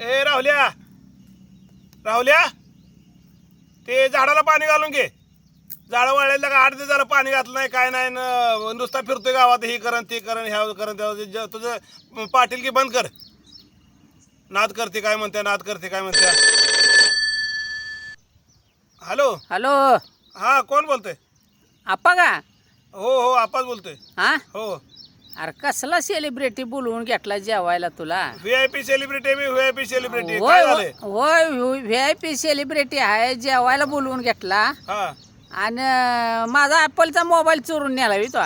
ए राहुल्या. राहुल्या. ते झाडाला पाणी घालून घे. झाडं वाळायला का आठ दिवस झालं पाणी घातलं नाही काय नाही न नुसता फिरतोय गावात हे करण ते करण ह्या करण त्या तुझं पाटील की बंद कर. नाद करते काय म्हणते नाद करते काय म्हणते हॅलो. हॅलो. हा कोण बोलतोय? आप्पा का? हो हो आपाच बोलतोय. हा? हो. अरे कसला सेलिब्रिटी बोलवून घेतला जेवायला तुला? व्ही आय पी सेलिब्रिटी मी व्ही आय पी सेलिब्रिटी होय काय झालंय? होय व्ही आय पी सेलिब्रिटी आहे जेवायला बोलवून घेतला. हा. आणि माझा ॲपलचा मोबाईल चोरून नेला बी तो.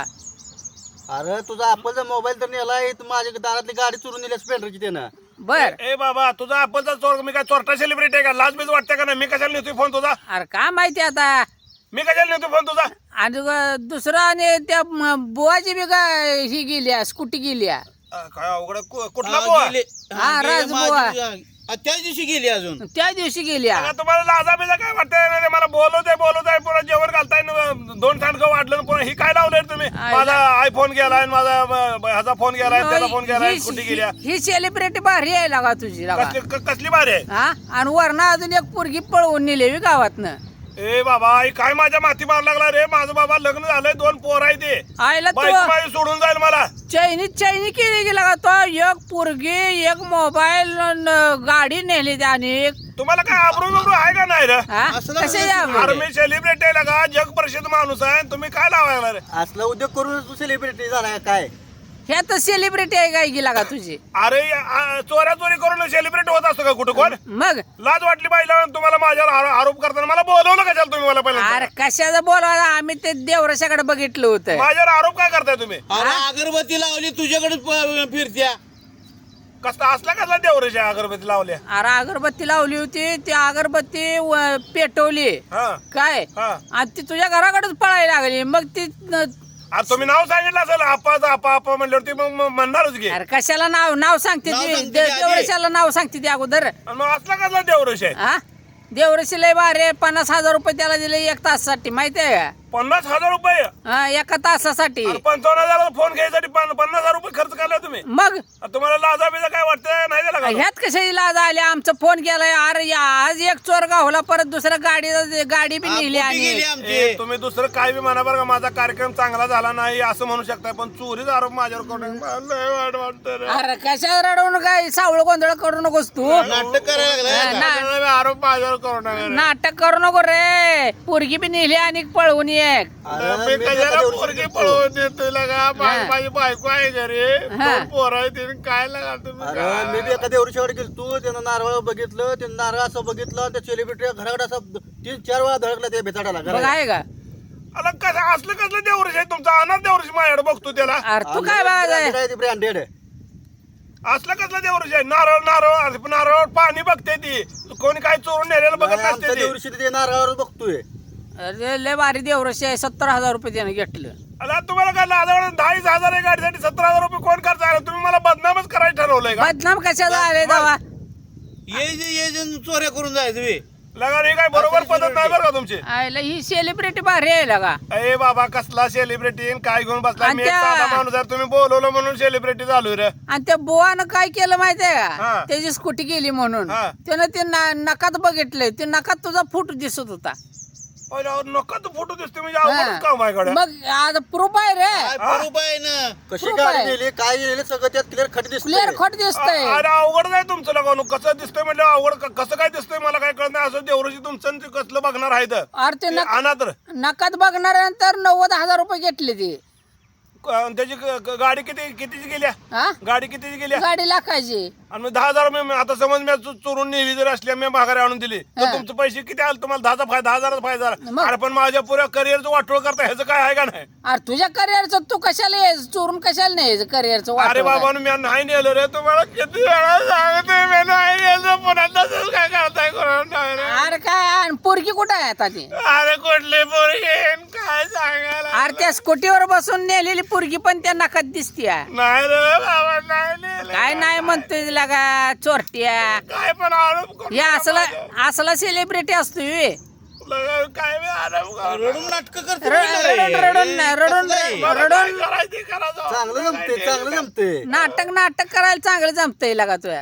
अरे तुझा ॲपलचा मोबाईल तर नेलाय तू माझ्या दारातली गाडी चोरून नेली स्प्लेंडरची त्यानं. बर. ए बाबा तुझा अप्पलचा चोर मी काय चोरटा सेलिब्रिटी आहे का? लाज बीज वाटते का नाही? मी कशाला नेतोय फोन तुझा? अरे का माहिती आता? मी कशाला नेतोय फोन तुझा? आणि दुसरं आणि त्या म, बुवाची बी काय ही गेली स्कूटी गेली अ, काय अवघड. कु- कुठला हा, बुवा? गेले. हा, गेले राजबुवा. माझी- हा, त्याच दिवशी गेली अजून. त्या दिवशी गेली अगं, तुम्हाला लाजा बिजा काय वाटतंय? नाही, मला बोलवत आहे बोलवत. आहे पुन्हा जेवण घालताय न, दोन सांडकं वाढलं न, पुन्हा ही काय लावलंय तुम्ही? आय- माझा आयफोन गेलाय न माझा ब- ह्याचा फोन गेलाय त्याचा फोन गेलाय ही- कुठे गेल्या. ही- ही सेलिब्रिटी भारी आहे लागा तुझी लागा. कसली क- कसली बारी आहे? हा? आणि वरनं अजून एक पोरगी पळवून नेली गावातनं. ए बाबा ही काय माझ्या माती मार लागला रे? माझं बाबा लग्न झालंय दोन पोर आहे ते आईला बायको तो माझी सोडून जाईल मला. चैनी चैनी केली गेला का तो? एक पोरगी एक मोबाईल गाडी नेली त्याने. एक तुम्हाला काय आबरू बिबरू आहे का नाही रे? हा? असलं कसे कसं या अरे मी सेलिब्रिटी आहे का जग प्रसिद्ध माणूस आहे. तुम्ही काय लावायला रे? असला उद्योग करून तू सेलिब्रिटी झाला काय? ह्या तर सेलिब्रिटी आहे काय गेला का तुझी. अरे आ, चोऱ्या चोरी करून सेलिब्रिटी होत असतो का कुठं? कोण? मग? लाज वाटली पाहिजे तुम्हाला माझ्यावर आरो- आरोप करताना मला बोलवलं कशाला तुम्ही मला पहिल्यांदा? अरे कशाचं बोलवायला? आम्ही ते देवरशाकडे बघितलं होतं. माझ्यावर आरोप काय करताय तुम्ही? अरे अगरबत्ती लावली तुझ्याकडे फिरत्या. कसला असला कसला देवरेच्या अगरबत्ती लावल्या? अरे अगरबत्ती लावली होती ती अगरबत्ती व- पेटवली. हा. काय? हा. आणि ती तुझ्या घराकडेच पळायला लागली. मग ती न- अरे तुम्ही नाव सांगितलं असेल आपाचं आपा आपा म्हणल्यावर ती मग म्हणणारच घे अरे कशाला नाव नाव सांगते नाव ती? सांगते दे- ती आधी. देवरशाला नाव सांगते ती अगोदर. आणि मग असला कसला देवरेश आहे हा देवरशी लय बारे पन्नास हजार रुपये त्याला दिले एक तासासाठी माहिती आहे का? पन्नास हजार रुपये. हा एका तासासाठी. आणि पंचावन्न हजाराचा फोन घ्यायसाठी पन- पन्नास हजार रुपये खर्च केला तुम्ही. मग? आणि तुम्हाला लाजा बिजा काय वाटतंय नाही का? ह्यात कशाची लाज आली? आमचा फोन केलाय अरे या- आज एक चोर गावला परत दुसऱ्या गाडी गाडी बी नेली कुठे आणि. गेली ए, आमची तुम्ही दुसरं काय बी म्हणा बरं का माझा कार्यक्रम चांगला झाला नाही असं म्हणू शकताय पण चोरीचा आरोप माझ्यावर करून मला लय वाईट वाटतं रे. अरे कशा रडवून काय सावळ गोंधळ करू नकोस तू. नाटक करायला लागलाय ना- आरोप माझ्यावर करू नका रे. नाटक करू नको रे. पोरगी बी नेली आणि पळवून एक अरे मी मी कशाला एका दिवशी पोरगी गेलतो. पळवून देतोय लगा माझी. माझी बायको आहे घरी. दोन पोरं आहे तिने काय लगा तुम्ही? अरे काय? मी बी एका देवरीच्याकडे गेलतो त्यानं नारळ बघितलं त्यानं नारळ असं बघितलं त्या सेलिब्रिटी घराकडे असं तीन चार वेळा धडकला त्या बेचाडाला बघ. आहे का? कसं असलं कसलं देवरश आहे तुमचा? अनाथ देवरश माझ्याकडे बघतो त्याला. अरे तू काय ब्रँडेड आहे ती ब्रँडेड असलं कसलं देवरश आहे? नारळ नारळ नारळावर पाणी बघते ती. कोणी काय चोरून नेलेलं बघत आमच्या नसते ती. देवरीशी ते नारळावर बघतोय. अरे लय भारी देवरशी आहे. सत्तर हजार रुपये त्यानं घेतलं. अला तुम्हाला काय लाजावर दहाच हजार आहे गाडीसाठी सतरा हजार रुपये कोण खर्च आहे तुम्ही मला बदनामच करायचं ठरवलंय का? बदनाम कशाला आले दावा ये जे ये जे चोऱ्या करून जायचं बे. लगा हे काय बरोबर पद्धत नाही बरं का तुमची? आयला ही सेलिब्रिटी भारी आहे लगा. अरे बाबा कसला सेलिब्रिटी काय घेऊन बसला आणि मी एक त्या- साधा माणूस आहे तुम्ही बोलवलं म्हणून सेलिब्रिटी झालोय रे. आणि त्या बुवानं काय केलं माहितीये हा. का त्याची स्कूटी गेली म्हणून. हा. त्यानं ते ना- नकात बघितलंय. ते नकात तुझा फोटो दिसत होता. अरे नका तू फोटो दिसतो म्हणजे अवघडच काम आहे गड्या. मग आता प्रूफ आहे रे. काय बरोबर आहे ना? कशी खूप गाडी आहे. नेली काय नेली सगळं त्यात क्लिअर खट क्लिअर दिसत खोट दिसतंय. अ- अरे अवघड नाही तुमचं लगावून कसं दिसतंय म्हणजे अवघड क- कसं काय दिसतंय मला काय कळत नाही. असं देवऋषी तुमचं आणि ते कसलं बघणार आहे तर. अरे ते नक- अनाथ रे. नकात बघणाऱ्यानंतर नव्वद हजार रुपये घेतले ते. क- त्याची गाडी किती कितीची गेल्या? हा? गाडी कितीची गेल्या? गाडी लाखायची आणि मग दहा हजार मी- आता समज मी चो- चोरून नेली जर असली मी माघारी आणून दिली तर. तुमचे पैसे किती आले? तुम्हाला दहाचा फायदा दहा हजाराचा फायदा झाला. मग? अरे पण माझ्या पुऱ्या करिअरचं वाटोळ करता ह्याचं काय आहे का नाही? अरे तुझ्या करिअरचं तू कशाला यायचं? चोरून कशाला नाही करिअरचं अरे बाबा मी नाही नेलं रे. तुम्हाला किती वेळा सांगते मी नाही नेलं. पुन्हा तसंच काय करताय कोणाला नाही रे. अरे काय आणि पोरगी कुठं आहे आता ती? अरे कुठले पोरगे काय सांगायला? अरे त्या स्कूटीवर बसून नेलेली पोरगी पण त्या नकात दिसतीय. नाही रे बाबा नाही नेलं. काय नाही म्हणतोय तिला का चोरट्या. काय पण आरोप करू हे नका असला माझ्यावर. असला सेलिब्रिटी असतोय. लगा काय बी आरोप करू नका. रडून नाटक करते रडून रडून नाही, रडून मला काय रडून करायचं ते करा जाऊ. चांगलं जमते चांगलं जमते नाटक नाटक करायला चांगलं जमतंय लगा तुया.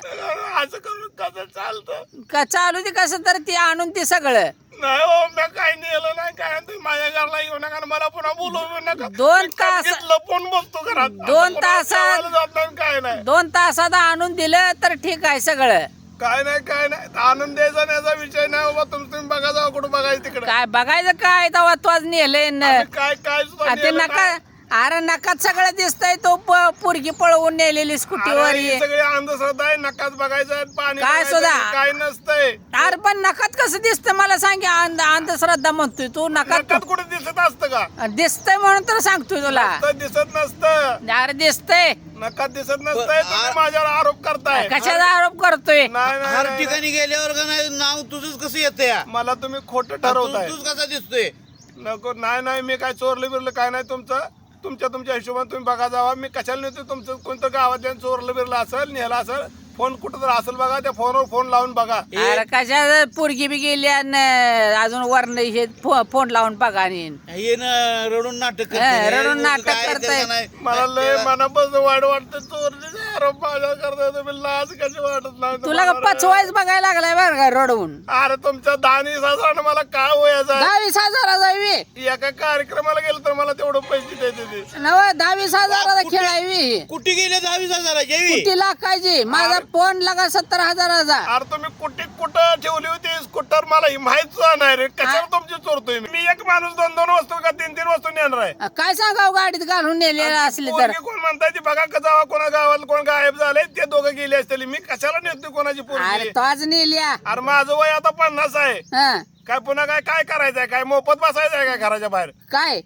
असं करू तसं चालतं? का चालू ते कसं तर ते आणून ते सगळं. नाही हो मी काय नेलं नाही काय तुम्ही माझ्या घरला येऊ नका आणि मला पुन्हा बोलवू नका. दोन तास- घेतलं पण बसतो घरात? दोन तासात- जेवायला जात नाही काय नाही. दोन तासात आणून दिलं तर ठीक आहे सगळं. काय नाही काय नाही. आनंद द्यायचा नाही याचा विषय नाही बाबा तुम्ही तुम्ही बघा जावा कुठं बघायचं तिकडे. काय बघायचं काय तेव्हा तोच नेलंय न. आम्ही काय काय सुद्धा ते नेलं नका नाही. अरे नकात सगळं दिसतंय तो पोरगी पळवून नेलेली स्कूटीवर अरे, ही. सगळी अंधश्रद्धा आहे नकाच बघायचं आहे, पाणी काय बघायचं सुद्धा? आहे, काय नसतंय. अरे पण नकात कसं दिसतं? मला सांग अंध अंधश्रद्धा म्हणतोय तू नकात कुठे दिसत असतं का? दिसतंय म्हणून तर सांगतोय तुला. दिसत नसतं. अरे दिसतंय. नकात दिसत नसतंय तुम्ही माझ्यावर आरोप करताय. कशाचा आरोप करतोय? नाही नाही, हर नाही ठिकाणी गेल्यावर का नाही नाव तुझंच कसं येतं या मला तुम्ही खोटं ठरवताय. तूच कसा दिसतोय? नको नाही नाही मी काय चोरलं बिरलं काय नाही तुमचं? तुमच्या तुमच्या हिशोबाने तुम्ही बघा जावा. मी कशाला नेतो? तुमचं कोणतं गावात चोरलं बिरलं असेल नेलं असेल फोन कुठं तर असेल बघा त्या फोनवर फोन लावून बघा. अरे कशा पोरगी बी गेली आणि अजून वरण हे फो- फोन लावून बघा आणि. हे ना रडून नाटक करते. हा, रडून नाटक काय करते. त्याला नाही. मला लय मनापासून वाईट वाटतं. चोरलीचे आरोप माझ्या करताय तुम्ही लाज कशी वाटत नाही तुला का तुम्हाला? पचवायच बघायला लागलाय बरं का रडवून अरे तुमच्या दानी साधारण मला काय वयाचं दहावीस हजाराचा वी? एका कार्यक्रमाला गेलो तर मला तेवढं पैसे देते ते. नव दहावीस हजाराचा कुठे- खेळावी कुठे गेले दहावीस हजाराची किती लाखाची माझा फोन लागा सत्तर हजाराचा अरे तुम्ही कुठे कुठं ठेवली होती? स्कूटर मला ही माहीत नाही रे. कशाला तुमची चोरतोय मी? मी एक माणूस दोन दोन वस्तू का तीन तीन वस्तू नेणार आहे? काय सांगाव गाडीत घालून नेलेला असले तर? पोरगी कोण म्हणताय ती? बघा का जावा कोणा गावात कोण गायब झाले ते दोघं गेले असतील. मी कशाला नेतो कोणाची अरे पोरगी तोच नेल्या. अरे माझं वय आता पन्नास आहे. हं, काय पुन्हा काय काय करायचंय? काय मोफत बसायचं आहे काय घराच्या बाहेर? काय?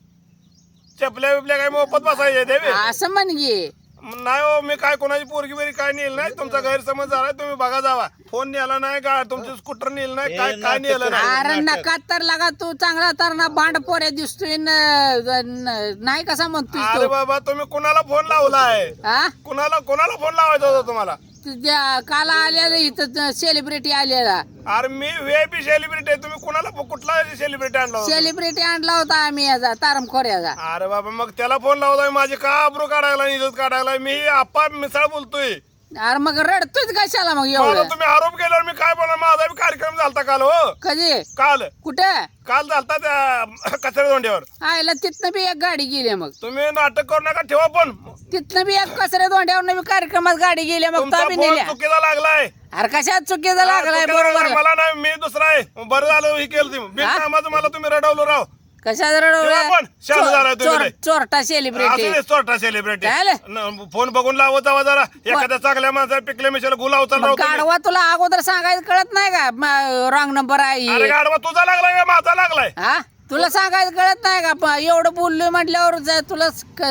चपल्या बिपल्या काय मोफत बसायचे देवे असं म्हण गे नाही हो मी काय कोणाची पोरगी बिरगी काय नेल नाही. तुमचा गैरसमज झालाय तुम्ही बघा जावा. फोन नेला नाही का? तुमचं स्कूटर नेल नाही. काय काय नेलं नाही? अरे. नका तर लागा तू चांगला तर ना बांड पोऱ्या दिसतोय न- न- नाही कसा म्हणतोय अरे तू? बाबा तुम्ही कुणाला फोन लावलाय? हा कुणाला कुणाला फोन लावायचा होता तुम्हाला? काल आलेला इथं सेलिब्रिटी आलेला. अरे मी व्हीआयपी सेलिब्रिटी आहे. तुम्ही कुणाला कुठला सेलिब्रिटी आणला होता? सेलिब्रिटी आणला होता आम्ही याचा तारमखोऱ्याचा. अरे बाबा मग त्याला फोन लावलाय माझी का आबरू काढायला इज्जत काढायला? मी आप्पा मिसळ बोलतोय. अरे मग रडतोय कशाला मग एवढं? तुम्ही आरोप केल्यावर मी काय बोला माझा बी कार्यक्रम झालता काल हो. कधी? काल. कुठे? काल झालता त्या कचरा दोंड्यावर आयला तिथनं बी एक गाडी गेली मग. तुम्ही नाटक करू नका ठेवा पण. तिथनं बी एक कचऱ्या दोंड्यावर बी कार्यक्रमात गाडी गेली मग तुमचा तो बी फोन नेल्या. चुकीचा लागलाय. अरे कशात चुकीचा लागलाय चुकीचा लागलाय. बरोबर मला नाही मी दुसरा आहे. बरं झालं हे केलं तुम्ही बिनकामाचं मला तुम्ही रडवलं राव. कशात तेव्हा पण शांत झालाय तुम्ही चोर- लय. चोरटा सेलिब्रिटी चोरटा सेलिब्रिटी काय फोन बघून लावत जावा जरा. एखाद्या चांगल्या माणसाला पिकले मिशाला गुलाव चाल राव तुम्ही. गाडवा तुला अगोदर सांगायचं कळत नाही का? रॉंग नंबर आहे. अरे हे. गाडवा तुझा लागलाय का? माझा लागलाय? हा? तुला सांगायचं कळत नाही का? प- एवढं बोललोय म्हटल्यावर जा- तुला क-